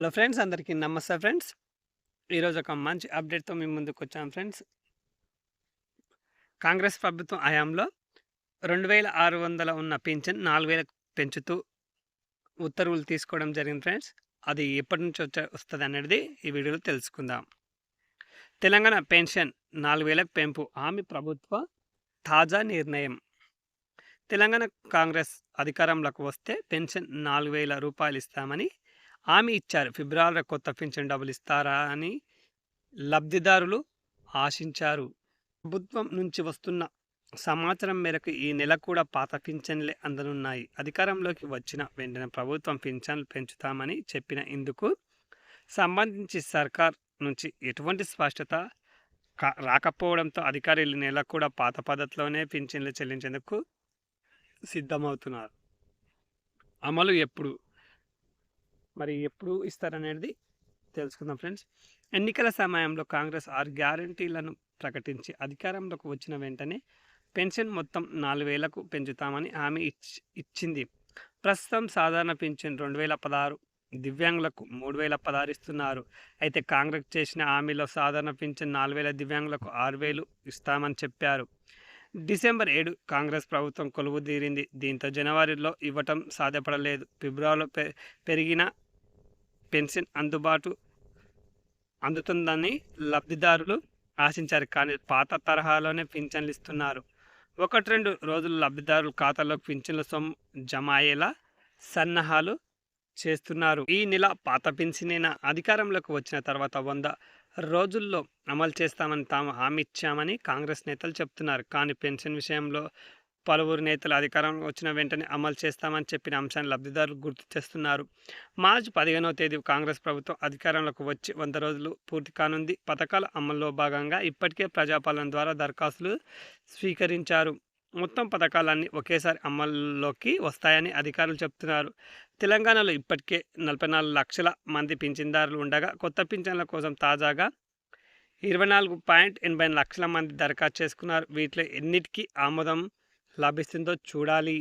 Hello friends అందరికీ నమస్తే friends. ఈరోజు ఒక మంచి అప్డేట్తో మేము ముందుకు వచ్చాం ఫ్రెండ్స్. కాంగ్రెస్ ప్రభుత్వం హయాంలో రెండు వేల ఆరు వందల ఉన్న పింఛన్ నాలుగు వేలకు పెంచుతూ ఉత్తర్వులు తీసుకోవడం జరిగింది ఫ్రెండ్స్. అది ఎప్పటి నుంచి వచ్చే వస్తుంది అనేది ఈ వీడియోలో తెలుసుకుందాం. తెలంగాణ పెన్షన్ నాలుగు వేలకు పెంపు హామీ ప్రభుత్వ తాజా నిర్ణయం. తెలంగాణ కాంగ్రెస్ అధికారంలోకి వస్తే పెన్షన్ నాలుగు వేల రూపాయలు ఇస్తామని హామీ ఇచ్చారు. ఫిబ్రవరి కొత్త పింఛన్ డబ్బులు ఇస్తారా అని లబ్ధిదారులు ఆశించారు. ప్రభుత్వం నుంచి వస్తున్న సమాచారం మేరకు ఈ నెల కూడా పాత పింఛన్లే అందనున్నాయి. అధికారంలోకి వచ్చిన వెంటనే ప్రభుత్వం పింఛన్లు పెంచుతామని చెప్పిన ఇందుకు సంబంధించి సర్కార్ నుంచి ఎటువంటి స్పష్టత రాకపోవడంతో అధికారులు నెల కూడా పాత పద్ధతిలోనే పింఛన్లు చెల్లించేందుకు సిద్ధమవుతున్నారు. అమలు ఎప్పుడు? మరి ఎప్పుడు ఇస్తారనేది తెలుసుకుందాం ఫ్రెండ్స్. ఎన్నికల సమయంలో కాంగ్రెస్ ఆరు గ్యారంటీలను ప్రకటించి అధికారంలోకి వచ్చిన వెంటనే పెన్షన్ మొత్తం నాలుగు వేలకు పెంచుతామని హామీ ఇచ్ ఇచ్చింది. ప్రస్తుతం సాధారణ పెన్షన్ రెండు వేల పదహారు దివ్యాంగులకు మూడు వేల పదహారు ఇస్తున్నారు. అయితే కాంగ్రెస్ చేసిన హామీలో సాధారణ పెన్షన్ నాలుగు వేల దివ్యాంగులకు ఆరు వేలు ఇస్తామని చెప్పారు. డిసెంబర్ ఏడు కాంగ్రెస్ ప్రభుత్వం కొలువు తీరింది దీంతో జనవరిలో ఇవ్వటం సాధ్యపడలేదు. ఫిబ్రవరిలో పె పెరిగిన పెన్షన్ అందుబాటు అందుతుందని లబ్ధిదారులు ఆశించారు. కానీ పాత తరహాలోనే పింఛన్లు ఇస్తున్నారు. ఒకటి రెండు రోజులు లబ్ధిదారుల ఖాతాలో పింఛన్ల సొమ్ము జమ అయ్యేలా సన్నాహాలు చేస్తున్నారు. ఈ నెల పాత పెన్షనేనా అధికారంలోకి వచ్చిన తర్వాత వంద రోజుల్లో అమలు చేస్తామని తాము హామీ ఇచ్చామని కాంగ్రెస్ నేతలు చెప్తున్నారు. కానీ పెన్షన్ విషయంలో పలువురు నేతలు అధికారంలో వచ్చిన వెంటనే అమలు చేస్తామని చెప్పిన అంశాన్ని లబ్ధిదారులు గుర్తు చేస్తున్నారు. మార్చి పదిహేనవ తేదీ కాంగ్రెస్ ప్రభుత్వం అధికారంలోకి వచ్చి వంద రోజులు పూర్తి కానుంది. పథకాల అమల్లో భాగంగా ఇప్పటికే ప్రజాపాలన ద్వారా దరఖాస్తులు స్వీకరించారు. మొత్తం పథకాలన్నీ ఒకేసారి అమల్లోకి వస్తాయని అధికారులు చెప్తున్నారు తెలంగాణలో ఇప్పటికే నలభై నాలుగు లక్షల మంది పింఛన్దారులు ఉండగా కొత్త పింఛన్ల కోసం తాజాగా ఇరవై నాలుగు పాయింట్ ఎనభై లక్షల మంది దరఖాస్తు చేసుకున్నారు. వీటిలో ఎన్నిటికీ ఆమోదం లభిస్తుందో చూడాలి